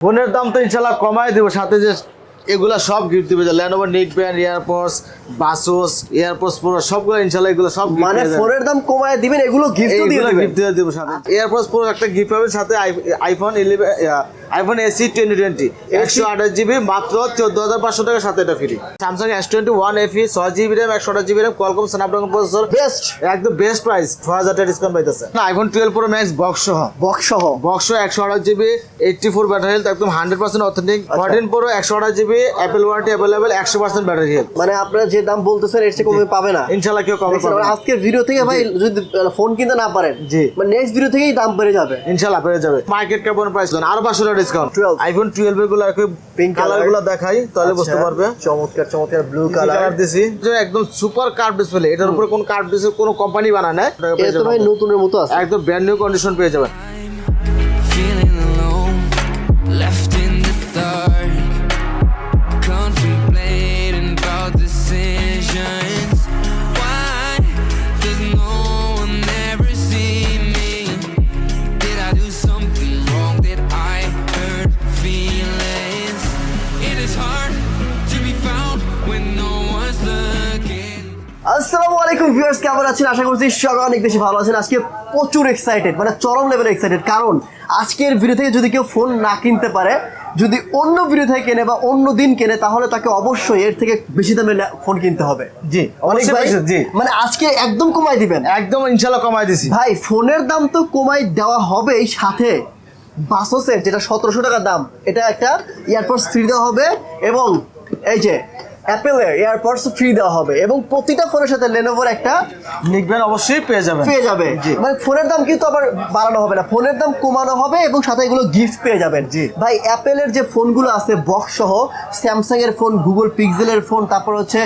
ফোনের দাম তো ইনশাল্লাহ কমাই দিব সাথে যে এগুলো সব গিফট দিবে যে Lenovo net band AirPods Baseus AirPods pro সবগুলো ইনশাল্লাহ এগুলো সব মানে ফোনের দাম কমায় দিবেন এগুলো গিফট দিয়ে দিবেন। গিফট দিয়ে দিব সাথে। এয়ারপোর্টস প্রো একটা গিফট হবে সাথে iPhone eleven iPhone SE twenty twenty একশো আঠাশ জিবি মাত্র চোদ্দ হাজার পাঁচশো টাকার সাথে এটা free Samsung S twenty one FE ছয় জিবি র্যাম একশো আঠাশ GB RAM Qualcomm Snapdragon processor best একদম বেস্ট প্রাইস ছ হাজার টাকা ডিসকাউন্ট পাইতেছে। IPhone twelve pro max box সহ। বক্স সহ। বক্স একশো আঠাশ GB eighty four battery health একদম hundred percent authentic fourteen pro একশো আঠাশ জিবি অ্যাপেল ওয়ারেন্টি অ্যাভেলেবেল একশো পার্সেন্ট ব্যাটারি হেলথ মানে আপনারা যে দাম বলতেছেন এর চেয়ে কমে পাবে না। ইনশাল্লাহ কেউ কমে পাবে আজকের ভিডিও থেকে ভাই যদি ফোন কিনতে না পারেন জি। মানে নেক্সট ভিডিও থেকেই দাম বেড়ে যাবে। ইনশাল্লাহ পেয়ে যাবে। মার্কেট কেমন প্রাইস আরও পাঁচশো টাকা ডিসকাউন্ট 12 আইফোন টুয়েলভ এগুলো পিঙ্ক কালারগুলো দেখাই তাহলে বুঝতে আচ্ছা, পারবে। চমৎকার চমৎকার ব্লু কালার দিছি। যে একদম সুপার কার্ভ ডিসপ্লে এটার উপরে কোন কার্ভ ডিসপ্লে কোনো কোম্পানি বানায় না এটা তো ভাই নতুনের মতো আছে। একদম ব্র্যান্ড নিউ কন্ডিশন পেয়ে যাবেন। আলাইকুম ভিউয়ার্স কেমন আছেন? আশা করছি সবাই অনেক বেশি ভালো আছেন। আজকে প্রচুর এক্সাইটেড মানে চরম লেভেলে এক্সাইটেড কারণ আজকের ভিডিও থেকে যদি কেউ ফোন না কিনতে পারে যদি অন্য ভিডিও থেকে কেনে বা অন্য দিন কেনে তাহলে তাকে অবশ্যই এর থেকে বেশি দামে ফোন কিনতে হবে। জি অনেক অবশ্যই জি। মানে আজকে একদম কমাই দিবেন। একদম ইনশাল্লাহ কমাই দিছি। ভাই ফোনের দাম তো কমাই দেওয়া হবেই সাথে। বাসোসের যেটা সতেরোশো টাকা দাম এটা একটা ইয়ারপডস ফ্রি দেওয়া হবে এবং এই যে অ্যাপেলের এয়ারপডস ফ্রি দেওয়া হবে এবং প্রতিটা ফোনের সাথে লেনোভোর একটা নিকবেন অবশ্যই পেয়ে যাবেন। পেয়ে যাবে। মানে ফোনের দাম কিন্তু আবার বাড়ানো হবে না। ফোনের দাম কমানো হবে এবং সাথে এগুলো গিফট পেয়ে যাবেন। জি। ভাই অ্যাপেলের যে ফোনগুলো আছে বক্স সহ স্যামসাং এর ফোন গুগল পিক্সেলের ফোন তারপর হচ্ছে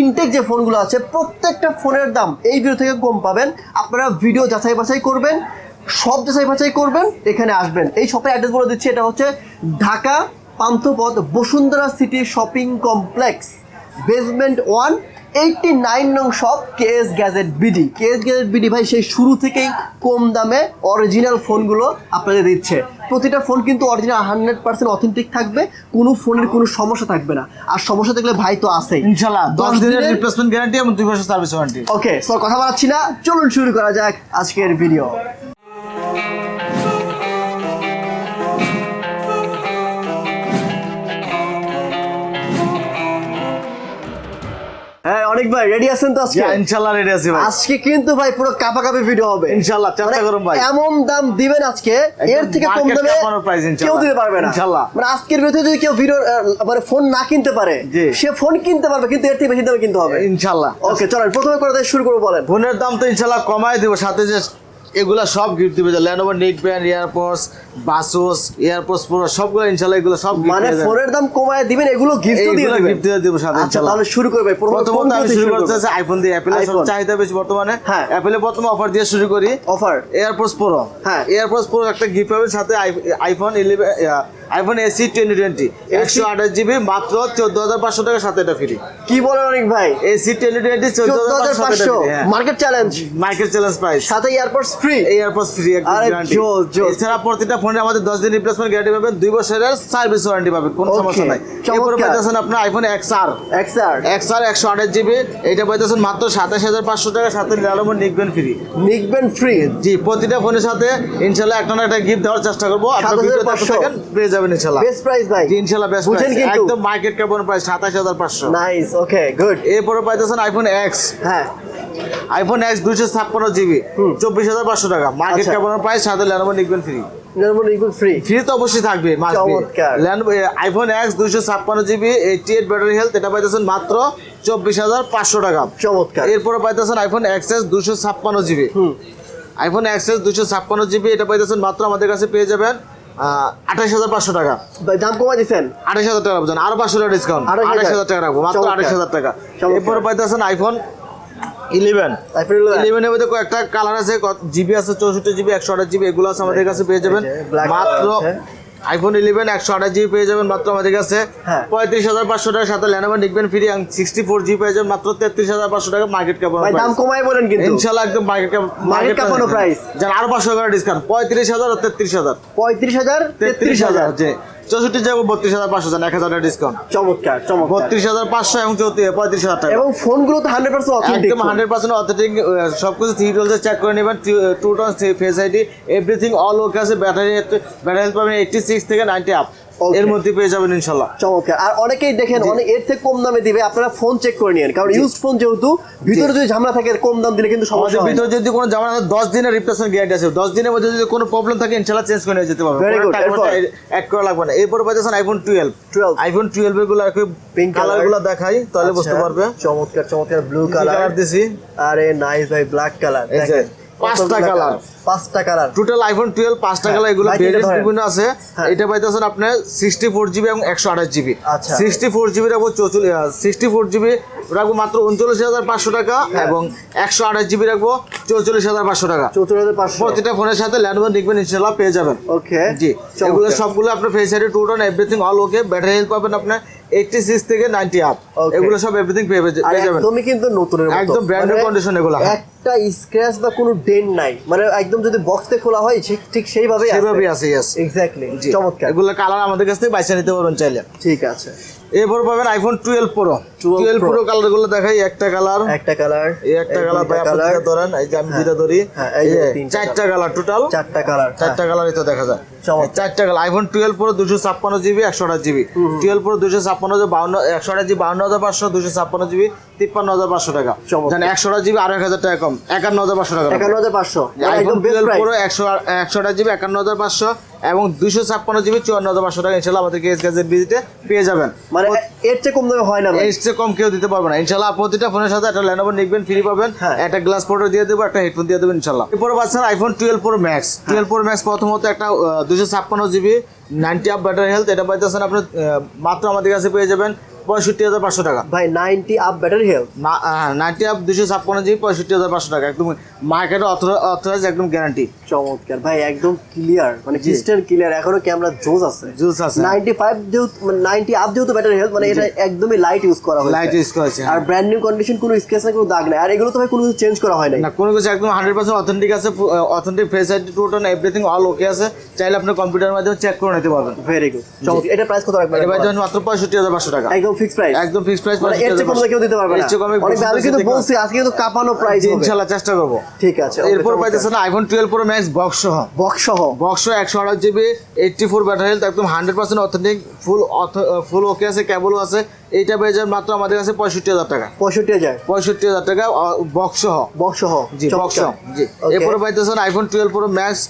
ইনটেক যে ফোনগুলো আছে প্রত্যেকটা ফোনের দাম এই ভিডিও থেকে কম পাবেন। আপনারা ভিডিও যাচাই বাছাই করবেন সব যাচাই বাছাই করবেন এখানে আসবেন। এই শপের অ্যাড্রেস বলে দিচ্ছি এটা হচ্ছে Dhaka Panthapath Bashundhara city shopping complex basement one eighty nine নং shop KS gadget BD KS gadget BD ভাই সেই শুরু থেকেই কম দামে অরিজিনাল ফোনগুলো আপনাদের দিচ্ছে। প্রতিটা ফোন কিন্তু অরিজিনাল হান্ড্রেড পার্সেন্ট অথেন্টিক থাকবে কোনো ফোনের কোনো সমস্যা থাকবে না। আর সমস্যা থাকলে ভাই তো আছেই। ইনশাল্লাহ দশ দিনের রিপ্লেসমেন্ট গ্যারান্টি এবং দুই বছর সার্ভিস ওয়ারেন্টি ওকে সো কথা বাড়াচ্ছি না চলুন শুরু করা যাক আজকের ভিডিও অনেক ভাই রেডি আছেন তো আজকে ইনশাল্লাহ রেডি আছি ভাই আজকে কিন্তু ভাই পুরো কাপা কাপি ভিডিও হবে চেষ্টা মানে করুন ভাই। এমন দাম দিবেন আজকে এর থেকে কম দামে। কেউ দিতে পারবে না। মানে আজকের ভিডিওতে যদি কেউ ভিডিও মানে ফোন না কিনতে পারে। সে ফোন কিনতে পারবে কিন্তু এর থেকে বেশি দামে কিনতে হবে ইনশাল্লাহ ওকে চলেন প্রথমে করে শুরু করব বলেন ফোনের দাম তো ইনশাল্লাহ কমাই দিব সাথে যে এগুলা সব গিফট দিবে। যে ল্যানোভো নিক ব্যান্ড এয়ারপোর্টস বাসোস এয়ারপোর্টস পুরো সবগুলো ইনশাল্লাহ এগুলো সব মানে ফোনের দাম কমায় দিবেন এগুলো গিফট দিয়ে দিবেন। গিফট দিয়ে দিব সাথে ইনশাআল্লাহ। ইনশাল্লাহ। তাহলে শুরু করবে। প্রথমত আমি শুরু করতে চাই আইফোন দিয়ে অ্যাপল সব। চাহিদা বেশি বর্তমানে। হ্যাঁ। অ্যাপেলে প্রথমে অফার দিয়ে শুরু করি। অফার এয়ারপোর্টস প্রো হ্যাঁ। এয়ারপোর্টস প্রো একটা গিফট পাবে সাথে iPhone eleven iPhone SE twenty twenty একশো আঠাশ জিবি মাত্র চোদ্দ হাজার পাঁচশো টাকার সাথে এটা ফ্রি কি বলেন অনেক ভাই? এসি টোয়েন্টি টোয়েন্টি চোদ্দ হাজার পাঁচশো মার্কেট চ্যালেঞ্জ মাইকেল চ্যালেঞ্জ প্রাইস সাথে এয়ারপোর্টস ফ্রি এয়ারপোর্টস ফ্রি আরে। এছাড়া প্রতিটা ফোনে আমাদের দশ দিন রিপ্লেসমেন্ট গ্যারান্টি পাবেন দুই বছরের সার্ভিস ওয়ারেন্টি পাবেন কোনো সমস্যা নাই। এরপরে পাইতেছেন আপনার আইফোন এক্স আর এক্সআর এক্স আর একশো আঠাশ জিবি এইটা পাইতেছেন মাত্র সাতাশ হাজার পাঁচশো টাকা সাথে নিরানব্বই নিকবেন ফ্রি নিকবেন ফ্রি জি প্রতিটা ফোনের সাথে ইনশাল্লাহ একটা না একটা গিফট দেওয়ার চেষ্টা করব। আপনার 7,500 ভিডিও দেখতে থাকেন পেয়ে যাবেন। ইনশাল্লাহ বেস্ট প্রাইস ভাই। জি, বেস্ট একদম মার্কেট কেমন প্রাইস সাতাশ হাজার পাঁচশো। নাইস ওকে গুড এরপরে পাইতেছেন আইফোন এক্স হ্যাঁ। আইফোন এক্স দুইশো ছাপ্পান্ন জিবি চব্বিশ হাজার পাঁচশো টাকা। মার্কেট। কেমন প্রাইস সাথে ফ্রি ফ্রি ফ্রি তো অবশ্যই থাকবে আইফোন এক্স দুইশো ছাপ্পান্ন GB eighty eight battery health এটা পাইতেছেন মাত্র চব্বিশ হাজার পাঁচশো টাকা। চমৎকার। এরপরে পাইতেছেন আইফোন এক্স এস দুশো ছাপ্পান্ন জিবি। আইফোন এক্স এস দুশো ছাপ্পান্ন জিবি এটা পাইতেছেন মাত্র আমাদের কাছে পেয়ে যাবেন আঠাশ হাজার পাঁচশো টাকা। দাম কমাই দিচ্ছেন আঠাশ হাজার টাকা বুঝেন আরও পাঁচশো টাকা ডিসকাউন্ট 28,000 আঠাশ হাজার টাকা রাখব। মাত্র। আঠাশ হাজার টাকা। এরপরে পাইতেছেন আইফোন ইলেভেন আইফোন 11 ইলেভেনের মধ্যে কয়েকটা কালার আছে জিবি আছে চৌষট্টি জিবি একশো আঠাশ জিবি এগুলো আছে আমাদের কাছে পেয়ে যাবেন। মাত্র। আইফোন ইলেভেন একশো আঠাশ জিবি পেয়ে যাবেন মাত্র আমাদের কাছে। হ্যাঁ। পঁয়ত্রিশ হাজার পাঁচশো টাকার সাথে ল্যানোভো নিকবেন ফ্রি সিক্সটি ফোর জিবি পেয়ে যাবেন মাত্র তেত্রিশ হাজার পাঁচশো টাকা মার্কেট ক্যাপ দাম কমাই বলেন কিন্তু। ইনশাল্লাহ একদম market cap market cap price যার আরও পাঁচশো টাকা ডিসকাউন্ট পঁয়ত্রিশ হাজার আর তেত্রিশ হাজার। পঁয়ত্রিশ হাজার। তেত্রিশ হাজার জি। চৌষট্টি যাব বত্রিশ হাজার পাঁচশো জান এক হাজার ডিসকাউন্ট চমৎকার চমৎকার। বত্রিশ হাজার পাঁচশো এবং চৌত্রিশ পঁয়ত্রিশ হাজার টাকা। এবং ফোনগুলো তো হান্ড্রেড পার্সেন্ট অথেন্টিক একদম হান্ড্রেড পার্সেন্ট অথেন্টিক সবকিছু থ্রি টুলসে চেক করে নেবেন true tone face ID everything all okay আছে ব্যাটারি ব্যাটারি হেলথ পাবেন এইটটি সিক্স থেকে নাইনটি আপ. এর মধ্যে পেয়ে যাবেন ইনশাল্লাহ চমৎকার। আর অনেকেই দেখেন অনেক এর থেকে কম দামে দিবে আপনারা ফোন চেক করে নিন কারণ ইউজড ফোন যেহেতু ভিতরে যদি ঝামেলা থাকে কম দাম দিলে কিন্তু সমস্যা হয়। ভিতরে যদি কোনো জামা থাকে দশ দিনের রিপ্লেসমেন্ট গ্যারান্টি আছে। দশ দিনের মধ্যে যদি কোনো প্রবলেম থাকে ইনশাল্লাহ চেঞ্জ করে নিয়ে যেতে পারবে Very good. এরপর? অ্যাড করা লাগবে না। এরপর পাচ্ছেন আইফোন টুয়েলভ 12 আইফোন টুয়েলভ এগুলো আর কি Pink color। কালারগুলো দেখাই তাহলে বুঝতে আচ্ছা, পারবে। চমৎকার চমৎকার ব্লু কালার দিছি। আরে নাইস ভাই ব্ল্যাক কালার দেখেন। পাঁচটা কালার পাঁচটা কালার টোটাল আইফোন টুয়েলভ পাঁচটা হ্যাঁ, কালার এগুলো ভেরিয়েন্ট ধরেন। বিভিন্ন আছে হ্যাঁ। এটা পাইতেছেন আপনার সিক্সটি ফোর জিবি এবং একশো আঠাশ জিবি। সিক্সটি ফোর জিবির আবার চৌচল্লিশ সিক্সটি ফোর জিবি রাখব মাত্র উনচল্লিশ হাজার পাঁচশো টাকা হ্যাঁ। এবং একশো আঠাশ জিবি রাখব চৌচল্লিশ হাজার পাঁচশো টাকা। চৌত্রিশ হাজার পাঁচশো। প্রতিটা ফোনের সাথে ল্যান্ডমার্ক দেখবেন ইনশাল্লাহ পেয়ে যাবেন। ওকে। জি এগুলো সবগুলো আপনার face ID true tone everything all okay battery health পাবেন আপনার এইটটি সিক্স থেকে নাইনটি আপ এগুলো সব এভরিথিং পেয়ে যাবেন। একদমই কিন্তু নতুনের মতো। একদম new মানে এগুলো। একটা স্ক্র্যাচ বা কোনো ডেন নাই। মানে একদম যদি বক্স থেকে খোলা হয় ঠিক- ঠিক সেইভাবেই আছে। ইয়েস এক্স্যাক্টলি চমৎকার। এগুলো কালার আমাদের কাছ থেকে বাইসা নিতে পারবেন চাইলে। ঠিক আছে। এরপর পাবেন iPhone twelve pro twelve. Pro কালারগুলো দেখাই একটা কালার একটা কালার এই একটা কালার ভাই আপনি যেটা ধরেন এই যে আমি যেটা ধরি হ্যাঁ, চারটা কালার টোটাল চারটা কালার চারটা কালারই তো দেখা যায়। চারটা কালার আইফোন টুয়েলভ প্রো দুশো ছাপ্পান্ন জিবি একশো আঠাশ জিবি টুয়েলভ প্রো দুশো ছাপ্পান্ন জিবি বাউন্ন একশো আঠাশ জিবি বাউন্ন হাজার পাঁচশো দুশো ছাপ্পান্ন জিবি তিপ্পান্ন হাজার পাঁচশো টাকা। জানেন একশো আঠাশ জিবি আরও এক হাজার টাকা কম একান্ন হাজার পাঁচশো টাকা একান্ন হাজার পাঁচশো। আইফোন টুয়েলভ প্রো একশো একশো আঠাশ জিবি একান্ন হাজার পাঁচশো এবং দুশো ছাপ্পান্ন জিবি চুয়ান্ন হাজার পাঁচশো টাকা ইনশাল্লাহ আমাদের কেস গ্যাজেট ভিজিটে পেয়ে যাবেন। মানে এর চেয়ে কম দামে হয় না এর চেয়ে কম কেউ দিতে পারবে না। ইনশাল্লাহ প্রতিটা ফোনের সাথে একটা ল্যানোভো নিকবেন ফ্রি পাবেন। হ্যাঁ। একটা গ্লাস ফটো দিয়ে দেবো একটা হেডফোন দিয়ে দেবেন ইনশাল্লাহ। এরপরে পাচ্ছেন iPhone twelve pro max twelve pro max প্রথমত একটা দুশো ছাপ্পান্ন GB ninety up battery health এটা পাইতেছেন আপনি মাত্র আমাদের কাছে পেয়ে যাবেন। পঁয়ষট্টি হাজার পাঁচশো টাকা। ভাই ninety up battery health. Ninety up দুশো ছাপ্পান্ন জিবি পঁয়ষট্টি হাজার পাঁচশো টাকা। একদম মার্কেটে অথরাইজ একদম গ্যারান্টি চমৎকার। ভাই একদম ক্লিয়ার মানে। ক্রিস্টাল ক্লিয়ার এখনও ক্যামেরা জোস আছে। জুস আছে। নাইনটি ফাইভ যেহেতু নাইনটি আপ যেহেতু ব্যাটারি হেলথ মানে এটা একদমই লাইট ইউজ করা হয়েছে। লাইট ইউজ করেছে আর ব্র্যান্ড নিউ কন্ডিশন কোনো স্কেচ না কোনো দাগ নাই। আর এগুলো তো ভাই কোনো কিছু চেঞ্জ করা হয় না কোনো কিছু একদম হান্ড্রেড পার্সেন্ট অথেন্টিক আছে authentic face ID total everything all okay আছে। চাইলে আপনি কম্পিউটারের মাধ্যমে চেক করে নিতে পারবেন। ভেরি গুড চমৎকার। এটা প্রাইস কত রাখবেন? এটা মাত্র পঁয়ষট্টি হাজার পাঁচশো টাকা। একদম ফিক্স প্রাইস একদম ফিক্স প্রাইস মানে এর চেয়ে কমে কেউ দিতে পারবে না। এর চেয়ে কমে অনেক আমি কিন্তু বলছি আজকে কিন্তু কাঁপানো প্রাইস হবে। চেষ্টা করব। ঠিক আছে এরপর পাইতেছেন iPhone twelve pro max box সহ বক্স সহ জিবি ব্যাটারি হেলথ একদম hundred percent authentic full full okay আছে কেবলও আছে। এইটা পেয়ে যাবেন মাত্র আমাদের কাছে পঁয়ষট্টি হাজার টাকা। পঁয়ষট্টি হাজার। পঁয়ষট্টি হাজার টাকা বক্স সহ। বক্স সহ জি বক্স সহ জি। এরপরে পাইতেছেন আইফোন টুয়েলভ প্রো ম্যাক্স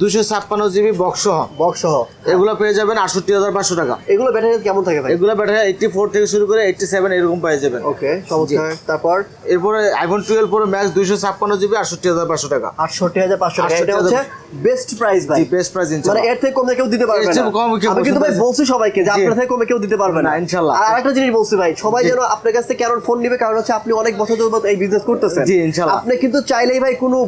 দুশো ছাপ্পান্ন জিবি বক্স সহ। বক্স সহ। এগুলো পেয়ে যাবেন আটষট্টি হাজার পাঁচশো টাকা। এগুলো ব্যাটারি কেমন থাকে ভাই? এগুলো ব্যাটারি এইটটি ফোর থেকে শুরু করে এইটটি সেভেন এরকম পেয়ে যাবেন। ওকে চমৎকার। তারপর? এরপরে আইফোন টুয়েলভ প্রো ম্যাক্স দুশো ছাপ্পান্ন জিবি আটষট্টি হাজার পাঁচশো টাকা। আটষট্টি হাজার পাঁচশো টাকা। এটা হচ্ছে বেস্ট প্রাইস ভাই। জি বেস্ট প্রাইস মানে এর থেকে কমে কেউ দিতে পারবে না। কমে কেউ কিন্তু ভাই বলছি সবাইকে যে। আপনার থেকে কমে কেউ দিতে পারবে না ইনশাল্লাহ। আর আরেকটা জিনিস বলছি ভাই সবাই যেন আপনার কাছ থেকে কেন ফোন নিবে কারণ হচ্ছে আপনি অনেক বছর ধরে এই বিজনেস করতেছেন। জি, ইনশাল্লাহ। আপনি কিন্তু চাইলেই ভাই কোনো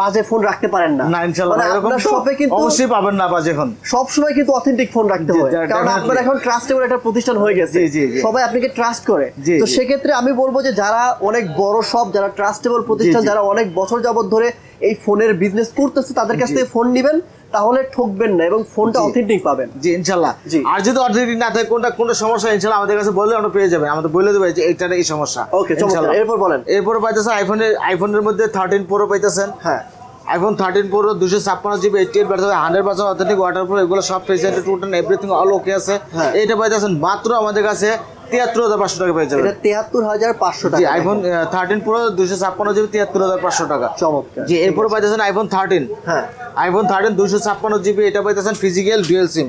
বাজে ফোন রাখতে পারেন না। না ইনশাল্লাহ মানে এরকম শপে কিন্তু অবশ্যই পাবেন না বাজে এখন সব সময় কিন্তু অথেন্টিক ফোন রাখতে হয়। কারণ। আপনার এখন ট্রাস্টেবল একটা প্রতিষ্ঠান হয়ে গেছে। জি, জি, জি। সবাই আপনাকে ট্রাস্ট করে। তো। সেক্ষেত্রে আমি বলব যে যারা অনেক বড় সব যারা ট্রাস্টেবল প্রতিষ্ঠান যারা অনেক বছর যাবত ধরে এই ফোনের বিজনেস করতেছে তাদের কাছ থেকে ফোন নেবেন। তাহলে ঠকবেন না এবং ফোনটা অথেন্টিক পাবেন। জি ইনশাল্লাহ। জি। আর যদি অর্ধেক না থাকে কোনটা কোনটা সমস্যা ইনশাল্লাহ আমাদের কাছে বললে আমরা পেয়ে যাবেন। আমাদের বলে দেবে যে এইটার এই সমস্যা ওকে। এরপর বলেন। এরপরে পাইতেছেন আইফোনের আইফোনের মধ্যে থার্টিন প্রো পাইতেছেন। হ্যাঁ। আইফোন থার্টিন প্রো দুশো ছাপ্পান্ন GB eighty eight battery hundred percent authentic waterproof এগুলো সব facility total everything all okay আছে। হ্যাঁ। এইটা পাইতেছেন মাত্র আমাদের কাছে তিয়াত্তর হাজার পাঁচশো টাকা পেয়ে যাবেন। এটা তেহাত্তর হাজার পাঁচশো টাকা। আইফোন থার্টিন প্রো দুশো ছাপ্পান্ন জিবি তিয়াত্তর হাজার পাঁচশো টাকা। চমৎকার। জি এরপরে পাইতেছেন আইফোন থার্টিন হ্যাঁ। আইফোন থার্টিন দুশো ছাপ্পান্ন জিবি এটা পাইতেছেন ফিজিক্যাল ডুয়েল সিম।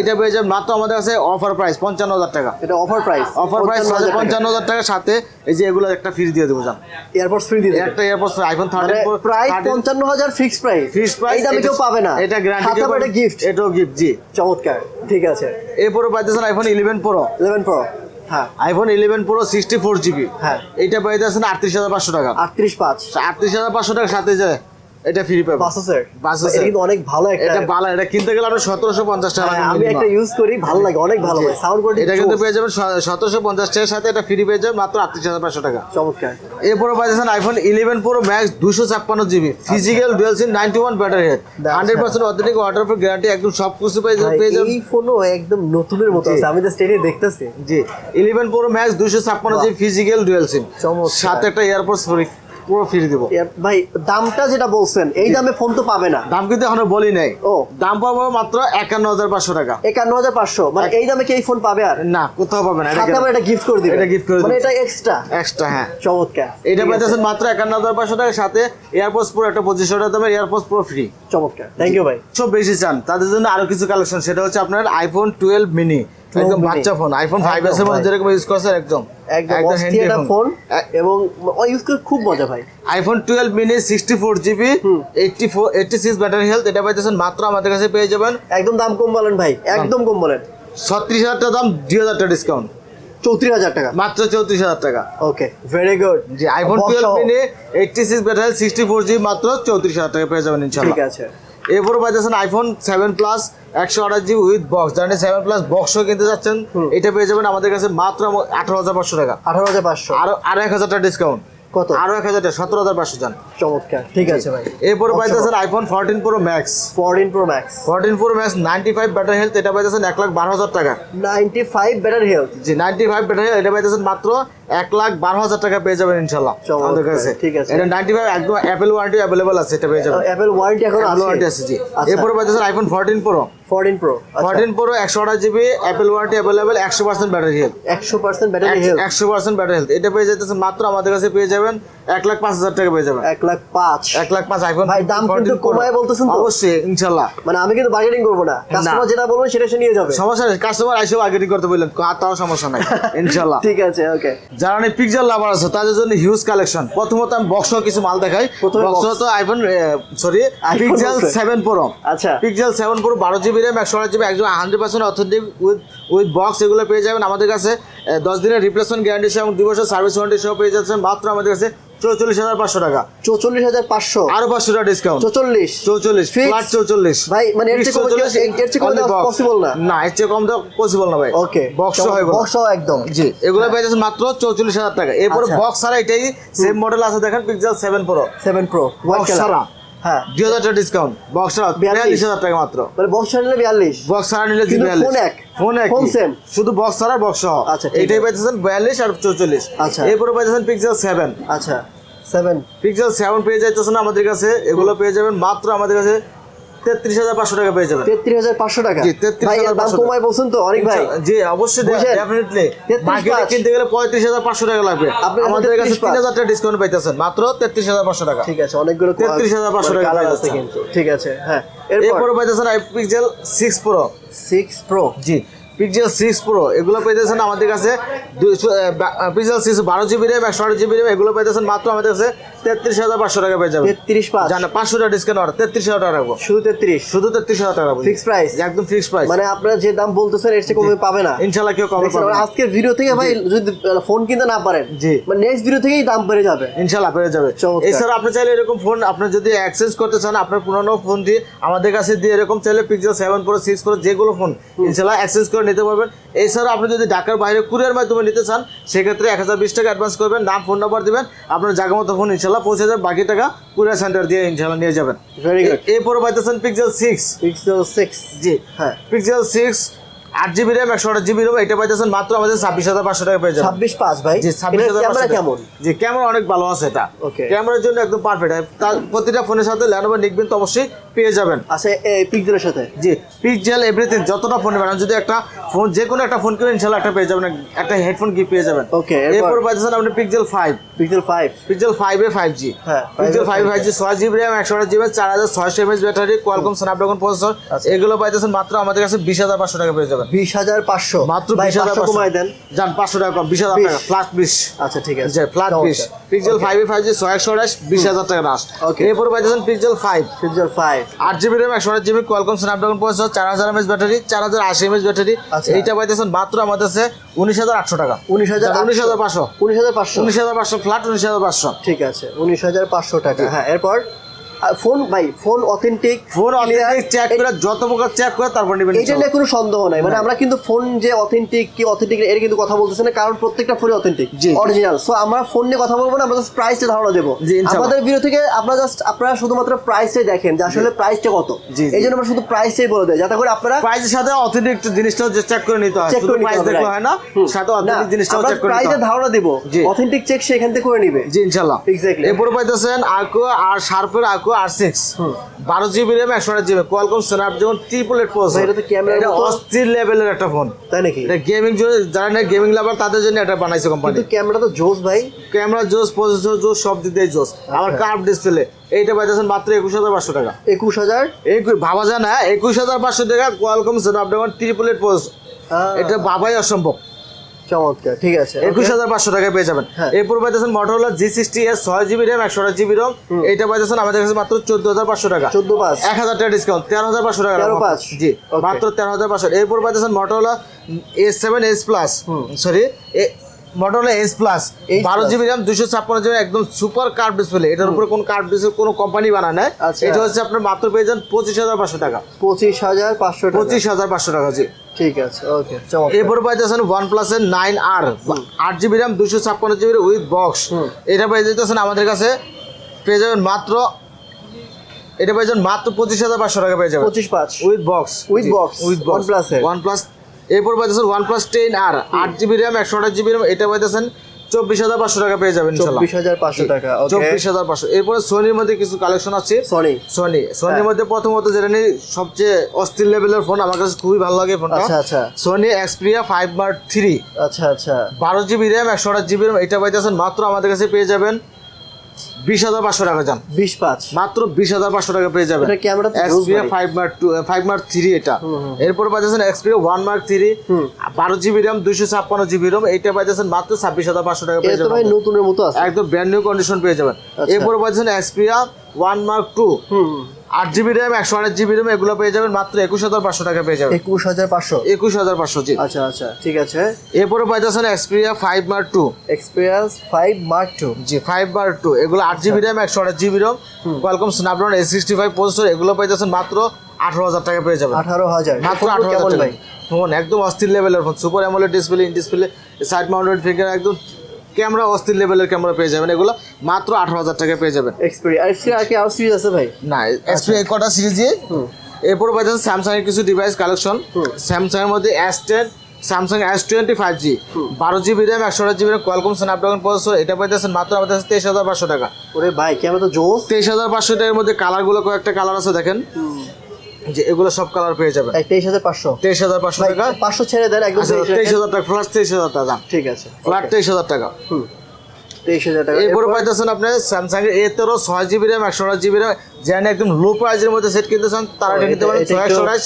এটা পেয়ে যাবেন মাত্র আমাদের কাছে অফার প্রাইস পঞ্চান্ন হাজার টাকা। এটা অফার প্রাইস অফার প্রাইস পঞ্চান্ন হাজার টাকার সাথে এই যে এগুলো একটা ফ্রি দিয়ে দেবো যান। এয়ারপোর্টস ফ্রি দিতে একটা এয়ারপোর্ট আইফোন থার্টিন প্রাইস পঞ্চান্ন হাজার ফিক্স প্রাইস ফিক্স প্রাইস দামে কেউ পাবে না। এটা গ্যারান্টি এটা গিফট এটাও গিফট জি। চমৎকার ঠিক আছে। এরপরে পাইতেছেন iPhone eleven pro eleven pro হ্যাঁ। IPhone eleven pro sixty four GB হ্যাঁ। এইটা পাইতেছেন আটত্রিশ হাজার পাঁচশো টাকা। আটত্রিশ পাঁচ। আটত্রিশ হাজার পাঁচশো টাকা সাথে যে এটা ফ্রি পাবেন বাসোসের Basus-এর। এটা কিন্তু অনেক ভালো একটা এটা ভালো এটা কিনতে গেলে সতেরোশো পঞ্চাশ টাকা হ্যাঁ, লাগবে আমি একটা ইউজ করি ভালো লাগে অনেক ভালো লাগে। সাউন্ড কোয়ালিটি এটা কিন্তু পেয়ে যাবেন সতেরোশো পঞ্চাশ টাকার সাথে এটা ফ্রি পেয়ে যাবেন মাত্র আটত্রিশ হাজার পাঁচশো টাকা। চমৎকার। এরপরে পাচ্ছেন আইফোন ইলেভেন প্রো ম্যাক্স দুশো ছাপ্পান্ন GB. Physical dual SIM ninety one battery head আচ্ছা। Hundred percent authentic water guarantee একদম সব কিছু পেয়ে যাবেন পেয়ে যাবেন। এই ফোনও একদম নতুনের মতো আছে আমি জাস্ট এটা দেখতেছি। জি ইলেভেন প্রো ম্যাক্স দুশো ছাপ্পান্ন জিবি ফিজিক্যাল ডুয়েল সিম। সাথে একটা এয়ারপোর্টস পুরো ফ্রি দিব। ভাই দামটা যেটা বলছেন এই দামে ফোন তো পাবে না। দাম কিন্তু এখনও বলি নাই। ও। দাম পাবো মাত্র একান্ন হাজার পাঁচশো টাকা। একান্ন হাজার পাঁচশো। মানে এই দামে কি এই ফোন পাবে আর? না কোথাও পাবে না এটা গিফট করে দিবে। এটা গিফট করে মানে দিবে। এটা এক্সট্রা এক্সট্রা হ্যাঁ। চমৎকার। এটা পাইতেছেন মাত্র একান্ন হাজার পাঁচশো টাকার সাথে এয়ারপোর্টস পুরো একটা পঁচিশশো টাকা দামের এয়ারপোর্টস পুরো ফ্রি চমৎকার। থ্যাংক ইউ ভাই। সব বেশি চান। তাদের জন্য আরও কিছু কালেকশন সেটা হচ্ছে আপনার আইফোন টুয়েলভ মিনি একদম বাচ্চা ফোন আইফোন ফাইভ এস এর মধ্যে যেরকম ইউজ করছে একদম। একদম একটা ফোন এবং ইউজ করে খুব মজা ভাই। IPhone twelve mini sixty four GB eighty four eighty six battery health এটা পাইতেছেন মাত্র আমাদের কাছে পেয়ে যাবেন। একদম দাম কম বলেন ভাই একদম কম বলেন। ছত্রিশ হাজার টাকা দাম দুই হাজার টাকা ডিসকাউন্ট চৌত্রিশ হাজার টাকা। মাত্র চৌত্রিশ হাজার টাকা। ওকে ভেরি গুড জি iPhone twelve mini eighty six battery sixty four GB মাত্র চৌত্রিশ হাজার টাকা পেয়ে যাবেন ইনশাল্লাহ ঠিক আছে। এরপরে পাইতেছেন আইফোন সেভেন প্লাস একশো আঠাশ জিবি উইথ বক্স জানি সেভেন প্লাস বক্সও কিনতে যাচ্ছেন এটা পেয়ে যাবেন আমাদের কাছে মাত্র আঠারো হাজার পাঁচশো টাকা। আঠারো হাজার পাঁচশো। আরও আরও এক হাজার টাকা ডিসকাউন্ট কত? আরও এক হাজার টাকা সতেরো হাজার পাঁচশো যান। চমৎকার ঠিক আছে ভাই। এরপরে পাইতেছেন iPhone fourteen pro max fourteen pro max fourteen pro max ninety five battery health এটা পাইতেছেন এক লাখ বারো হাজার টাকা। নাইনটি ফাইভ ব্যাটারি হেলথ জি নাইনটি ফাইভ ব্যাটারি এটা পাইতেছেন মাত্র এক লাখ বারো হাজার টাকা পেয়ে যাবেন ইনশাল্লাহ আমাদের কাছে। ঠিক আছে। এটা নাইনটি ফাইভ একদম অ্যাপেল ওয়ারেন্টি অ্যাভেলেবল আছে এটা পেয়ে যাবেন। অ্যাপেল ওয়ারেন্টি এখন অ্যাপেল ওয়ারেন্টি আছে জি। আচ্ছা। এরপরে পাইতেছেন iPhone fourteen pro fourteen pro fourteen pro একশো আঠাশ জিবি অ্যাপেল ওয়ারেন্টি অ্যাভেলেবেল একশো পার্সেন্ট ব্যাটারি হেলথ একশো পার্সেন্ট ব্যাটারি হেলথ একশো পার্সেন্ট ব্যাটারি হেলথ এটা পেয়ে যেতেছে মাত্র আমাদের কাছে পেয়ে যাবেন এক লাখ পাঁচ হাজার টাকা পেয়ে যাবেন। এক লাখ পাঁচ। এক লাখ পাঁচ আইফোন ভাই, দাম কিন্তু কমায় বলতেছেন অবশ্যই ইনশাল্লাহ। মানে আমি কিন্তু বার্গেনিং করব না। কাস্টমার যেটা বলবে সেটা সে নিয়ে যাবে। সমস্যা নেই কাস্টমার আইসেও আগে করতে বললেন তাও সমস্যা নাই ইনশাল্লাহ। ঠিক আছে ওকে যারা নেই পিকজার লাভার আছে তাদের জন্য হিউজ কালেকশন প্রথমত আমি বক্স কিছু মাল দেখাই। বক্স তো iPhone sorry iPhone seven pro আচ্ছা। পিকজেল সেভেন প্রো বারো জিবি র্যাম একশো আট জিবি একজন hundred percent authentic with with box এগুলো পেয়ে যাবেন আমাদের কাছে দশ দিনের রিপ্লেসমেন্ট গ্যারান্টি সহ এবং দুই বছর সার্ভিস ওয়ারেন্টি সহ পেয়ে যাচ্ছেন মাত্র আমাদের কাছে চৌচল্লিশ হাজার পাঁচশো টাকা। চৌচল্লিশ হাজার পাঁচশো। আরও পাঁচশো টাকা ডিসকাউন্ট চৌচল্লিশ। চৌচল্লিশ? ফ্ল্যাট চৌচল্লিশ। ভাই, মানে এর চেয়ে কমে possible না? না এর চেয়ে কম দেওয়া পসিবল না ভাই। ওকে বক্স হয় বক্স একদম। জি এগুলো পেয়ে যাচ্ছেন মাত্র চৌচল্লিশ হাজার টাকা। এরপর আচ্ছা। বক্স ছাড়া এটাই সেম মডেল আছে দেখেন Pixel seven pro seven pro box ছাড়া হ্যাঁ। দুই হাজার টাকা ডিসকাউন্ট বক্স বিয়াল্লিশ। হাজার টাকা মাত্র। মানে বক্স নিলে বিয়াল্লিশ। বক্স ছাড়া নিলে ফোন এক। ফোন এক ফোন same। শুধু বক্স ছাড়া বক্স সহ। আচ্ছা। পাইতেছেন বিয়াল্লিশ আর চৌচল্লিশ। আচ্ছা। এরপরে পাইতেছেন পিক্সেল সেভেন আচ্ছা সেভেন পিক্সেল সেভেন পেয়ে যাইতেছেন আমাদের কাছে। এগুলো পেয়ে যাবেন মাত্র আমাদের কাছে তেত্রিশ হাজার পাঁচশো টাকা পেয়ে যাবেন। তেত্রিশ হাজার পাঁচশো টাকা? জি, 33,500 ভাই দাম কমায় বলছেন তো অনেক ভাই। জি অবশ্যই ডেফিনেটলি মার্কেটে কিনতে গেলে পঁয়ত্রিশ হাজার পাঁচশো টাকা লাগবে। আমাদের কাছে 33 তিন হাজার টাকা ডিসকাউন্ট পাইতেছেন। মাত্র তেত্রিশ হাজার পাঁচশো টাকা। ঠিক আছে অনেকগুলো তেত্রিশ হাজার পাঁচশো টাকা আছে কিন্তু। ঠিক আছে হ্যাঁ। এরপরে? পাইতেছেন I Pixel six pro six pro G. Pixel six pro এগুলো পেয়েছেন আমাদের কাছে পিক্সেল সিক্স বারো জিবি র্যাম একশো আট জিবি র্যাম এগুলো পেয়েছেন মাত্র আমাদের কাছে তেত্রিশ হাজার পাঁচশো টাকা পেয়ে যাবেন। তেত্রিশ পাঁচ। জানা পাঁচশো টাকা ডিসকাউন্ট আর তেত্রিশ হাজার টাকা রাখব। শুধু তেত্রিশ। শুধু তেত্রিশ হাজার টাকা Fixed price? একদম ফিক্স প্রাইস মানে আপনারা যে দাম বলতেছেন এর চেয়ে কমে পাবে না। ইনশাল্লাহ কেউ কমে পাবে না। আজকের ভিডিও থেকে ভাই যদি ফোন কিনতে না পারেন জি। মানে নেক্সট ভিডিও থেকেই দাম বেড়ে যাবে। ইনশাল্লাহ বেড়ে যাবে। এছাড়া আপনি চাইলে এরকম ফোন আপনি যদি এক্সচেঞ্জ করতে চান আপনার পুরনো দিয়ে আমাদের কাছে দিয়ে এরকম চাইলে Pixel seven pro six pro যেগুলো ফোন ইনশাল্লাহ এক্সচেঞ্জ করে নিতে পারবেন। এছাড়া আপনি যদি ঢাকার বাইরে কুরিয়ার মাধ্যমে নিতে চান সেক্ষেত্রে এক হাজার বিশ টাকা অ্যাডভান্স করবেন নাম ফোন নাম্বার দিবেন আপনার জায়গা মতো ফোন ইনশাল্লাহ পৌঁছে যাবে বাকি টাকা কুরিয়ার সেন্টার দিয়ে ইনশাল্লাহ নিয়ে যাবেন। Good. এরপরে পাইতেছেন পিক্সেল সিক্স পিক্সেল সিক্স জি হ্যাঁ। পিক্সেল সিক্স আট জিবি র্যাম একশো আট জিবি র্যাম এটা পাইতেছেন মাত্র আমাদের ছাব্বিশ হাজার পাঁচশো টাকা পেয়ে যাবেন। ছাব্বিশ পাঁচ ভাই। জি ছাব্বিশ হাজার ক্যামেরা কেমন? জি ক্যামেরা অনেক ভালো আছে এটা. ক্যামেরার জন্য একদম পারফেক্ট তার প্রতিটা ফোনের সাথে ল্যানোভো নিকবেন তো অবশ্যই পেয়ে যাবেন। আছে এই পিক্সেলের সাথে? জি পিকজেল এভরিথিং যতটা ফোন নেবেন যদি একটা ফোন যে কোনো একটা ফোন কিনে ইনশাল্লাহ একটা পেয়ে যাবেন একটা হেডফোন গিফট পেয়ে যাবেন। ওকে এরপর? পাচ্ছেন আপনি Pixel five Pixel five Pixel five A five G হ্যাঁ, পিক্সেল 5 ফাইভ ফাইভ জি ছয় জিবি র্যাম একশো আট জিবি চার হাজার ছয়শো mAh battery Qualcomm Snapdragon processor আচ্ছা। এগুলো পাইতেছেন মাত্র আমাদের কাছে বিশ হাজার পাঁচশো টাকা পেয়ে যাবেন। বিশ হাজার পাঁচশো? মাত্র বিশ হাজার পাঁচশো কমায় দেন। যান পাঁচশো টাকা কম বিশ হাজার টাকা ফ্ল্যাট বিশ। আচ্ছা ঠিক আছে। ফ্ল্যাট বিশ। Pixel five A five G ছয় একশো আঠাশ বিশ হাজার টাকা লাস্ট Okay. এরপরে পাইতেছেন পিক্সেল ফাইভ পিক্সেল ফাইভ আট জিবি র্যাম একশো আট জিবি কোয়ালকম স্ন্যাপড্রাগন প্রসেসর চার হাজার এমএস ব্যাটারি চার হাজার আশি এমএস ব্যাটারি। আচ্ছা। এইটা পাইতেছেন মাত্র আমাদের কাছে উনিশ হাজার আটশো টাকা। উনিশ হাজার উনিশ হাজার পাঁচশো। উনিশ হাজার পাঁচশো। উনিশ হাজার পাঁচশো ফ্ল্যাট উনিশ হাজার পাঁচশো। ঠিক আছে উনিশ হাজার পাঁচশো টাকা। হ্যাঁ এরপর? ফোন ভাই phone authentic phone authentic check করে যত প্রকার চেক করে তারপর নেবেন এটা নিয়ে কোনো সন্দেহ নাই। মানে আমরা কিন্তু ফোন যে অথেন্টিক কি অথেন্টিক এর কিন্তু কথা বলতেছি না কারণ প্রত্যেকটা ফোনই অথেন্টিক অরিজিনাল সো আমরা ফোন নিয়ে কথা বলব না আমরা জাস্ট প্রাইসটা ধারণা দেবো। আমাদের ভিডিও থেকে আপনারা জাস্ট আপনারা শুধুমাত্র প্রাইসটাই দেখেন যে আসলে প্রাইসটা কত। এই জন্য আমরা শুধু প্রাইসটাই বলে দেয় যাতে করে আপনারা প্রাইসের সাথে অথেন্টিক জিনিসটাও চেক করে নিতে হয়। চেক করে প্রাইস দেখলে? হয় না সাথে অথেন্টিক জিনিসটাও চেক করে প্রাইসের ধারণা দিব। অথেন্টিক চেক সে এখান থেকে করে নিবে। জি Exactly. এরপরে পাইতেছেন আকো আর শার্পের আকো আর সিক্স বারো জিবি র্যাম একশো আট GB Qualcomm Snapdragon triple eight ভাই, এটা তো camera এটা অস্থির লেভেলের একটা ফোন তাই নাকি? এটা গেমিং যারা না গেমিং লাভার তাদের জন্য এটা বানাইছে কোম্পানি কিন্তু ক্যামেরা তো জোস ভাই। ক্যামেরা জোস প্রসেসর জোস সব দিক দিয়ে জোস। আমার। কার্ভ ডিসপ্লে এইটা পাইতেছেন মাত্র একুশ হাজার পাঁচশো টাকা। একুশ হাজার? এই ভাবা যায় না একুশ হাজার পাঁচশো টাকা Qualcomm Snapdragon triple eight processor এটা বাবাই অসম্ভব। চমৎকার ঠিক আছে একুশ হাজার পাঁচশো টাকায় পেয়ে যাবেন। হ্যাঁ। এরপর পাইতেছেন মোটরলা জি সিক্সটি এস ছয় জিবি র্যাম একশো আট জিবি রম এটা পাইতেছেন আমাদের কাছে মাত্র চোদ্দ হাজার পাঁচশো টাকা। চোদ্দ পাঁচ। এক হাজার টাকা ডিসকাউন্ট তেরো হাজার পাঁচশো টাকা পাঁচ। জি মাত্র তেরো হাজার পাঁচশো। এরপর পাইতেছেন Motorola S seven S plus sorry Motorola S plus বারো জিবি র্যাম দুশো ছাপ্পান্ন জিবি একদম সুপার কার্ভ ডিসপ্লে এটার উপরে কোনো কার্ভ ডিসপ্লে কোনো কোম্পানি বানায় না। আচ্ছা। এটা হচ্ছে আপনার মাত্র পেয়ে যান পঁচিশ হাজার পাঁচশো টাকা। পঁচিশ হাজার পাঁচশো টাকা। পঁচিশ হাজার পাঁচশো টাকা জি। ঠিক আছে ওকে ওয়ান প্লাসের নাইন আর আট জিবি র্যাম দুশো ছাপ্পান্ন জিবি উইথ বক্স এটা পেয়ে যেতেছেন আমাদের কাছে পেয়ে যাবেন মাত্র এটা পেয়ে যাবেন মাত্র পঁচিশ হাজার পাঁচশো টাকা পেয়ে যাবেন। পঁচিশ পাঁচ। With box With box, with box OnePlus এর। ওয়ান প্লাস এরপর পাইতেছেন ওয়ান প্লাস টেন আর আট জিবি র্যাম একশো আঠাশ জিবি র্যাম এটা পাইতেছেন চব্বিশ হাজার পাঁচশো টাকা পেয়ে যাবেন চব্বিশ হাজার পাঁচশো টাকা চব্বিশ হাজার পাঁচশো। এরপরে সোনির মধ্যে কিছু কালেকশন আছে? সরি সোনি সোনির। মধ্যে প্রথমত যেটা নিয়ে সবচেয়ে অস্থির লেভেলের ফোন আমার কাছে খুবই ভালো লাগে ফোনটা আচ্ছা, আচ্ছা। Sony Xperia five mark three আচ্ছা আচ্ছা। বারো জিবি র্যাম একশো আট জিবি র্যাম এটা পাইতেছেন মাত্র আমাদের কাছে পেয়ে যাবেন বিশ হাজার পাঁচশো টাকা যান। বিশ পাঁচ। মাত্র বিশ হাজার পাঁচশো টাকা পেয়ে যাবেন। এটা camera Xperia five mark two five mark three এটা। এরপর পাইতেছেন এক্সপিরিয়া ওয়ান মার্ক থ্রি বারো জিবি র্যাম দুইশো ছাপ্পান্ন জিবি র্যাম এইটা পাইতেছেন মাত্র ছাব্বিশ হাজার পাঁচশো টাকা পেয়ে এটা যাবেন নতুনের মতো আছে। একদম ব্র্যান্ড নিউ কন্ডিশন পেয়ে যাবেন। আচ্ছা। এরপর পাইতেছেন এক্সপিরিয়া ওয়ান মার্ক টু আট জিবি র্যাম একশো আট জিবি র্যাম এগুলো পেয়ে যাবেন মাত্র একুশ হাজার পাঁচশো টাকা পেয়ে যাবেন। একুশ হাজার পাঁচশো। একুশ হাজার পাঁচশো জি। আচ্ছা আচ্ছা ঠিক আছে। এরপরে পাইতেছেন Xperia five mark two experience five mark two জি ফাইভ মার্ক টু এগুলো আট জিবি র্যাম একশো আট GB ROM Qualcomm Snapdragon S sixty five processor এগুলো পাইতেছেন মাত্র আঠারো হাজার টাকা পেয়ে যাবেন। আঠারো হাজার। মাত্র আঠারো হাজার ভাই? ফোন একদম অস্থির লেভেলের phone super AMOLED display in display side mounted finger একদম ক্যামেরা অস্থির লেভেলের ক্যামেরা পেয়ে যাবেন। এগুলো মাত্র আঠারো হাজার টাকা পেয়ে যাবেন। আর কি আর সিরিজ আছে ভাই? না এসপি কটা সিরিজে এরপর পাইতেছেন স্যামসাং এর কিছু ডিভাইস কালেকশন স্যামসাং এর মধ্যে S ten Samsung S twenty five G বারো জিবি র্যাম একশো আট GB RAM Qualcomm Snapdragon processor এটা পাইতেছেন মাত্র আমাদের কাছে তেইশ হাজার পাঁচশো টাকা। ওরে ভাই ক্যামেরা তো জোস? তেইশ হাজার পাঁচশো টাকার মধ্যে কালারগুলো কয়েকটা কালার আছে দেখেন। যে এগুলো সব কালার পেয়ে যাবেন। তেইশ হাজার পাঁচশো। তেইশ হাজার পাঁচশো টাকা। পাঁচশো ছেড়ে দেন একদম আচ্ছা তেইশ হাজার টাকা ফ্ল্যাট তেইশ হাজার টাকা ঠিক আছে। ফ্ল্যাট তেইশ হাজার টাকা। হুম। তেইশ হাজার টাকা। এরপরে পাইতেছেন আপনি স্যামসাং এর এ তেরো ছয় জিবি র্যাম একশো আট জিবি র্যাম যেন একদম লো প্রাইসের মধ্যে সেট কিনতে চান তারা এটা নিতে পারেন ছয় একশো আঠাশ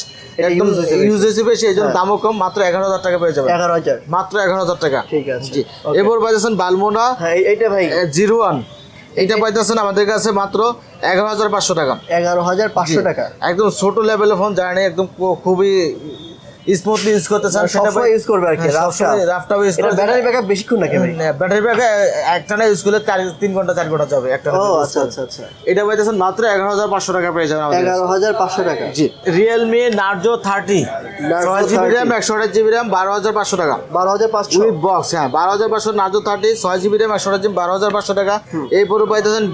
একদম। ইউজ বেশি। এই জন্য হ্যাঁ। দামও কম মাত্র এগারো হাজার টাকা পেয়ে যাবেন। এগারো হাজার। মাত্র এগারো হাজার টাকা। ঠিক আছে। জি। এরপর পাইতেছেন বালমোনা হ্যাঁ এইটা ভাই। Zero one. এটা পাইতেছেন আমাদের কাছে মাত্র এগারো হাজার পাঁচশো টাকা। এগারো হাজার পাঁচশো টাকা। একদম ছোট লেভেলের ফোন জানি একদম খুবই স্মুথলি ইউজ করতে চান সবসময় ইউজ করবে আর কি রাফটা ইউজ এটা ব্যাটারি ব্যাকআপ বেশিক্ষণ নাকি ভাই? ব্যাটারি ব্যাক একটা না ইউজ করলে চার তিন ঘণ্টা চার ঘণ্টা যাবে একটা ও আচ্ছা আচ্ছা আচ্ছা। এটা পাইতেছেন মাত্র এগারো হাজার পাঁচশো টাকা পেয়ে যাবেন আমাদের। এগারো হাজার পাঁচশো টাকা। জি থার্টি Narzo জিবি 30 র্যাম একশো আঠাশ জিবি র্যাম বারো হাজার পাঁচশো টাকা। বারো হাজার পাঁচশো। উইথ বক্স হ্যাঁ বারো হাজার পাঁচশো নার্জো থার্টি ছয় জিবি র্যাম একশো আঠাশ জিবি বারো হাজার পাঁচশো টাকা। এই পরে পাইতেছেন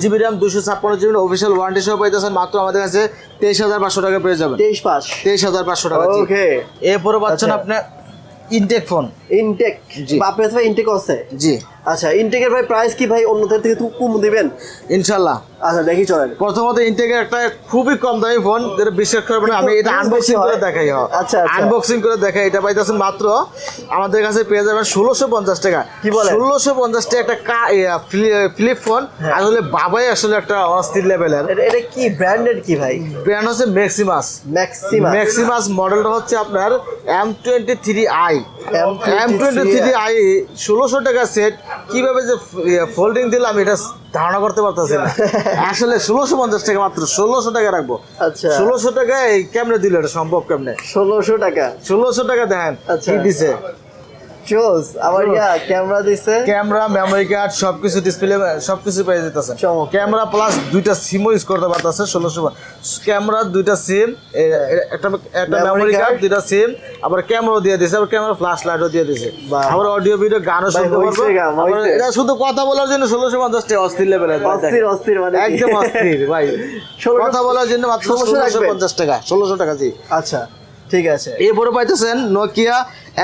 জিবি দুশো ছাপ্পান্ন জিবি অফিসিয়াল ওয়ারেন্টি সহ পাইতেছেন মাত্র আমাদের কাছে তেইশ হাজার পাঁচশো টাকা পেয়ে যাবেন। তেইশ পাঁচ। তেইশ হাজার পাঁচশো টাকা ওকে এরপরে পাচ্ছেন আচ্ছা। আপনার ইনটেক ফোন ইনটেক। বা আপনার ভাই ইনটেক আছে? জি। আচ্ছা ইনটেকের ভাই প্রাইস কি ভাই? অন্যদের থেকে একটু কম দিবেন? ইনশাল্লাহ। আচ্ছা দেখি চলেন। প্রথমত ইনটেকের একটা খুবই কম দামি ফোন যেটা বিশ্বাস করবেন আমি এটা আনবক্সিং করে দেখাই আচ্ছা, আচ্ছা। আনবক্সিং করে দেখাই এটা পাইতেছেন মাত্র আমাদের কাছে পেয়ে যাবেন ষোলোশো পঞ্চাশ টাকা। কি বলেন? ষোলোশো পঞ্চাশ টাকা একটা ফ্লিপ ফোন। আসলে বাবাই আসলে একটা অস্থির লেভেলের। এটা কি ব্র্যান্ডেড কি ভাই? ব্র্যান্ড হচ্ছে ম্যাক্সিমাস ম্যাক্সিমাম ম্যাক্সিমাস মডেলটা হচ্ছে আপনার M twenty three I M twenty three I ষোলোশো টাকা সেট কীভাবে যে ফোল্ডিং দিলাম এটা ধারণা করতে পারতেছি না। আসলে ষোলোশো পঞ্চাশ টাকা মাত্র ষোলোশো টাকা রাখব। আচ্ছা। ষোলোশো টাকায় কেমনে দিল এটা সম্ভব কেমনে? ষোলোশো টাকা। ষোলোশো টাকা দেখেন আচ্ছা। কি দিছে? চোস আবার ইয়া ক্যামেরা দিছে। ক্যামেরা মেমোরি কার্ড সবকিছু ডিসপ্লে সবকিছু পেয়ে যেতেছে। ক্যামেরা প্লাস দুইটা সিমও ইউজ করতে পারতেছে ষোলোশো ক্যামেরা দুইটা সিম একটা একটা মেমোরি কার্ড দুইটা সিম আবার ক্যামেরাও দিয়ে দিয়েছে আবার ক্যামেরা ফ্ল্যাশ লাইটও দিয়ে বাহ। আবার অডিও ভিডিও গানও শুনতে পারব। এটা শুধু কথা বলার জন্য ষোলোশো পঞ্চাশ টাকা অস্থির লেভেলের অস্থির অস্থির মানে একদম অস্থির ভাই। কথা বলার জন্য মাত্র 1600 ষোলোশো পঞ্চাশ টাকা ষোলোশো টাকা জি। আচ্ছা। ঠিক আছে। এরপরে পাইতেছেন নোকিয়া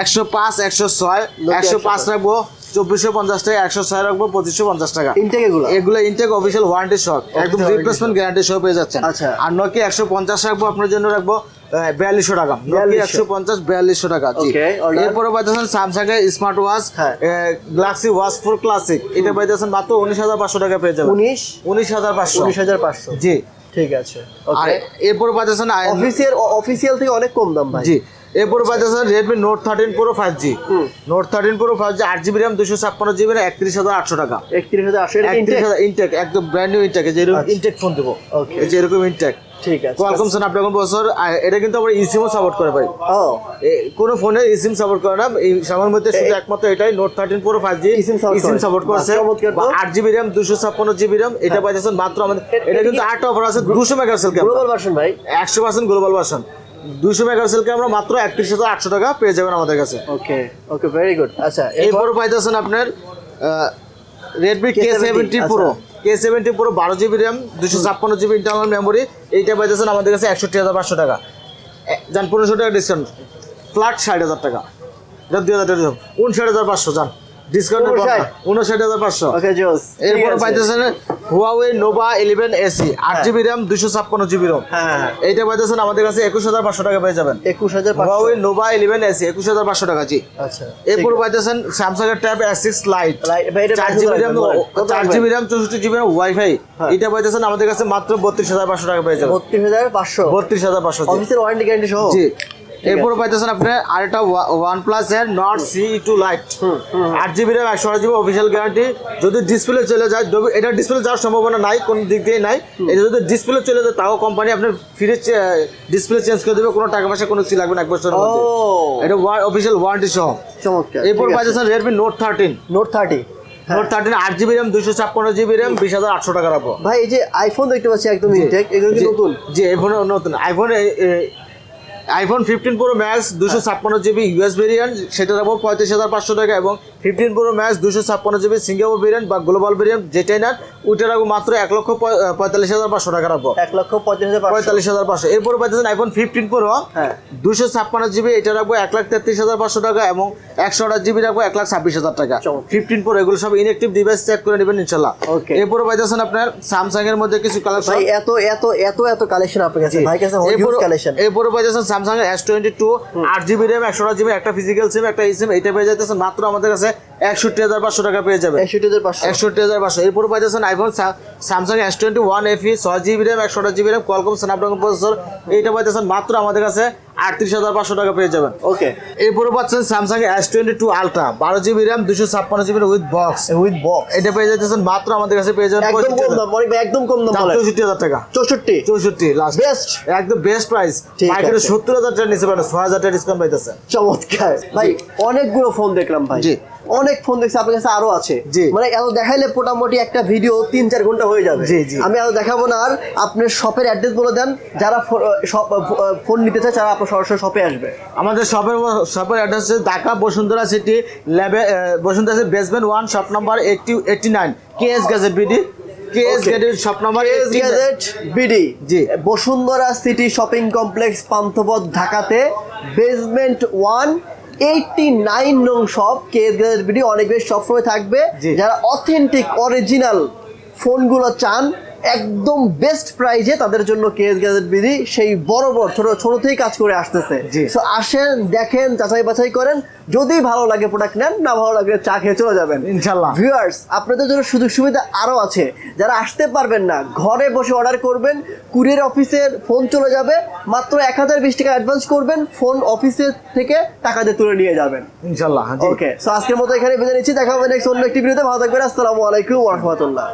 একশো পাঁচ একশো ছয় একশো পাঁচ রাখব চব্বিশশো পঞ্চাশ টাকা একশো ছয় রাখব পঁচিশশো পঞ্চাশ টাকা। ইনটেক এগুলো? এগুলো ইনটেক অফিসিয়াল ওয়ারেন্টি শপ একদম রিপ্লেসমেন্ট গ্যারান্টি সহ। পেয়ে যাচ্ছেন। আচ্ছা। আর নোকিয়া একশো পঞ্চাশ রাখব আপনার জন্য রাখব বিয়াল্লিশশো টাকা। 4200 একশো পঞ্চাশ বিয়াল্লিশশো টাকা এরপরে পাইতেছেন স্যামসাং এর smart watch. Galaxy watch four classic এটা পাইতেছেন মাত্র উনিশ হাজার পাঁচশো টাকা পেয়ে যাবেন। উনিশ? উনিশ হাজার পাঁচশো। উনিশ হাজার পাঁচশো। জি। ঠিক আছে আর এরপর পাইতেছেন অফিসিয়াল অফিসিয়াল থেকে অনেক কম দাম ভাই। জি। এরপরে পাইতেছেন Redmi note thirteen pro five G note thirteen pro five G আট জিবি র্যাম দুশো ছাপ্পান্ন জিবি একত্রিশ হাজার আটশো টাকা। একত্রিশ হাজার এটা একত্রিশ ইনটেক হাজার ইনটেক একদম ব্র্যান্ড নিউ ইনটেক যে এরকম আচ্ছা। ইনটেক ফোন দেবো। Okay. এই যে এরকম ইনটেক ঠিক আছে। কোয়ালকম স্ন্যাপড্রাগন প্রসেসর এটা কিন্তু আবার ইসিমও সাপোর্ট করে ভাই। ও। কোনো ফোনে ইসিম সাপোর্ট করে না এই মধ্যে শুধু একমাত্র এটাই note thirteen pro five G eSIM. Support করছে। আট জিবি র্যাম দুশো ছাপ্পান্ন জিবি র্যাম এটা পাইতেছেন মাত্র আমাদের এটা কিন্তু আট অফার আছে দুশো মেগাপিক্সেল ক্যামেরা গ্লোবাল ভার্সন ভাই? একশো পার্সেন্ট গ্লোবাল ভার্সন দুশো মেগাপিক্সেল ক্যামেরা মাত্র একত্রিশ হাজার আটশো টাকা পেয়ে যাবেন আমাদের কাছে। ওকে ওকে ভেরি গুড আচ্ছা এরপর? পাইতেছেন আপনার Redmi K K70, seventy. Pro K seventy pro বারো জিবি র্যাম দুশো ছাপ্পান্ন জিবি ইন্টারনাল মেমোরি এইটা পাইতেছেন আমাদের কাছে একষট্টি হাজার পাঁচশো টাকা। যান পনেরোশো টাকা ডিসকাউন্ট ফ্ল্যাট ষাট হাজার টাকা। যান দুই হাজার। উনষাট হাজার পাঁচশো যান ডিসকাউন্টের 59 উনষাট হাজার পাঁচশো। ওকে জোস। এরপর পাইতেছেন হুয়াওয়ে নোভা ইলেভেন এসি আট জিবি র্যাম দুশো ছাপ্পান্ন জিবি রোম হ্যাঁ, হ্যাঁ, হ্যাঁ। এইটা পাইতেছেন আমাদের কাছে একুশ হাজার পাঁচশো টাকা পেয়ে যাবেন। একুশ হাজার হুয়াওয়ে নোভা ইলেভেন এসি একুশ হাজার পাঁচশো টাকা জি। আচ্ছা এরপর পাইতেছেন স্যামসাং এর ট্যাব এস সিক্স লাইট চার জিবি র্যাম? চার জিবি র্যাম চৌষট্টি জিবি র্যাম ওয়াইফাই। এটা পাইতেছেন আমাদের কাছে মাত্র বত্রিশ হাজার পাঁচশো টাকা পেয়ে যাবেন। বত্রিশ হাজার পাঁচশো। বত্রিশ হাজার পাঁচশো। অফিসের ওয়ারেন্টি গ্যারান্টি সহ? জি। এরপর। পাইতেছেন আপনার আরেকটা ওয়ান প্লাস এর নট সি টু লাইট আট জিবি র্যাম একশো আট জিবি অফিসিয়াল গ্যারান্টি যদি ডিসপ্লে চলে যায় যদি- এটা ডিসপ্লে যাওয়ার সম্ভাবনা নাই কোন দিক দিয়ে নাই। এটা যদি ডিসপ্লে চলে যায় তাও কোম্পানি আপনার ফিরে ডিসপ্লে চেঞ্জ করে দেবে কোনো টাকা পয়সা কোনো কিছু লাগবে না এক বছরের মধ্যে। ও! এটা অফিসিয়াল ওয়ারেন্টি সহ। চমৎকার এরপর পাইতেছেন Redmi note thirteen note thirty note thirteen আট জিবি র্যাম দুশো ছাপ্পান্ন জিবি র্যাম বিশ হাজার আটশো টাকা রাখব ভাই এই যে আইফোন দেখতে পাচ্ছি একদম ইনটেক এগুলো কি জি, নতুন? জি আইফোন নতুন। IPhone iPhone fifteen pro max দুশো ছাপ্পান্ন জিবি ইউএস ভেরিয়েন্ট সেটা রাখব পঁয়ত্রিশ হাজার পাঁচশো টাকা এবং ফিফটিন প্রো ম্যাক্স দুশো ছাপ্পান্ন জিবি সিঙ্গাপুর ভেরিয়েন্ট বা গ্লোবাল ভেরিয়েন্ট যেটাই নেন ওইটা রাখব মাত্র এক লক্ষ পঁয়তাল্লিশ হাজার পাঁচশো টাকা রাখব এক লক্ষ পঁয়তাল্লিশ হাজার পাঁচশো। এরপর পাইতেছেন আইফোন ফিফটিন প্রো হ্যাঁ। দুশো ছাপ্পান্ন জিবি এটা রাখব এক লাখ তেত্রিশ হাজার পাঁচশো টাকা এবং একশো আঠাশ জিবি রাখব এক লাখ ছাব্বিশ হাজার টাকা। ফিফটিন প্রো এগুলো সব ইনএক্টিভ ডিভাইস চেক করে নেবেন ইনশাল্লাহ. এরপরে পাইতেছেন আপনার স্যামসাং এর মধ্যে কিছু কালেকশন এত এত এত এত কালেকশন আপনার কাছে। ভাই কাছে কালেকশন এরপরে পেয়ে যাচ্ছেন স্যামসাং এস টোয়েন্টি টু আট জিবি র্যাম একশো আঠাশ জিবি একটা ফিজিক্যাল সিম একটা সিম এটা পেয়ে যাচ্ছেন মাত্র আমাদের কাছে একষট্টি হাজার পাঁচশো টাকা পেয়ে যাবে একষট্টি হাজার পাঁচশো। একষট্টি হাজার পাঁচশো। এরপরে পাইতেছেন iPhone Samsung S twenty one FE ছয় জিবি র্যাম একশো GB RAM Qualcomm Snapdragon processor এইটা পাইতেছেন মাত্র আমাদের কাছে আটত্রিশ হাজার পাঁচশো টাকা পেয়ে যাবেন। ওকে এরপরে পাচ্ছেন Samsung S twenty two ultra বারো জিবি র্যাম দুশো ছাপ্পান্ন GB with box with box এটা পেয়ে যাচ্ছেন মাত্র আমাদের কাছে পেয়ে যাবেন একদম কম দাম অনেক একদম কম দাম চৌষট্টি হাজার টাকা। চৌষট্টি। চৌষট্টি লাস্ট বেস্ট একদম বেস্ট প্রাইস মার্কেটে সত্তর হাজার টাকা নিচে পারে ছয় হাজার টাকা ডিসকাউন্ট পাইতেছে চমৎকার। ভাই অনেকগুলো ফোন দেখলাম ভাই। জি। অনেক ফোন দেখছি আপনার কাছে আরও আছে। মানে এত দেখাইলে মোটামুটি একটা ভিডিও তিন চার ঘণ্টা হয়ে যাবে। আমি আরও দেখাবো না আর আপনার শপের অ্যাড্রেস বলে দেন। যারা ফোন নিতে চায় তারা সরাসরি শপে আসবে। আমাদের শপের শপের অ্যাড্রেস হচ্ছে ঢাকা বসুন্ধরা সিটি ল্যাবে Bashundhara city basement one shop number eighty eighty nine K S gadget BD K S. Gadget shop number S gadget BD জি। Bashundhara city shopping complex Panthapath ঢাকাতে বেসমেন্ট ওয়ান এইটটি নাইন নং shop K S gadget BD অনেক বেশ সবসময় থাকবে। যারা authentic original ফোনগুলো চান একদম বেস্ট প্রাইজে তাদের জন্য কেএস গ্যাজেট বিধি সেই বড় বড় ছোট ছোট থেকেই কাজ করে আসতেছে। সো আসেন দেখেন যাচাই বাছাই করেন। যদি ভালো লাগে প্রোডাক্ট নেন না ভালো লাগলে চা খেয়ে চলে যাবেন। ইনশাল্লাহ। ভিউয়ার্স আপনাদের জন্য সুযোগ সুবিধা আরও আছে। যারা আসতে পারবেন না ঘরে বসে অর্ডার করবেন কুরিয়ার অফিসের ফোন চলে যাবে মাত্র এক হাজার বিশ টাকা অ্যাডভান্স করবেন ফোন অফিসের থেকে টাকা দিয়ে তুলে নিয়ে যাবেন। ইনশাল্লাহ ওকে সো আজকের মতো এখানে বেঁধে নিচ্ছি। দেখা হবে নেক্সট অন্য একটি ভিডিওতে ভালো থাকবেন। আসসালামু আলাইকুম রহমতুল্লাহ।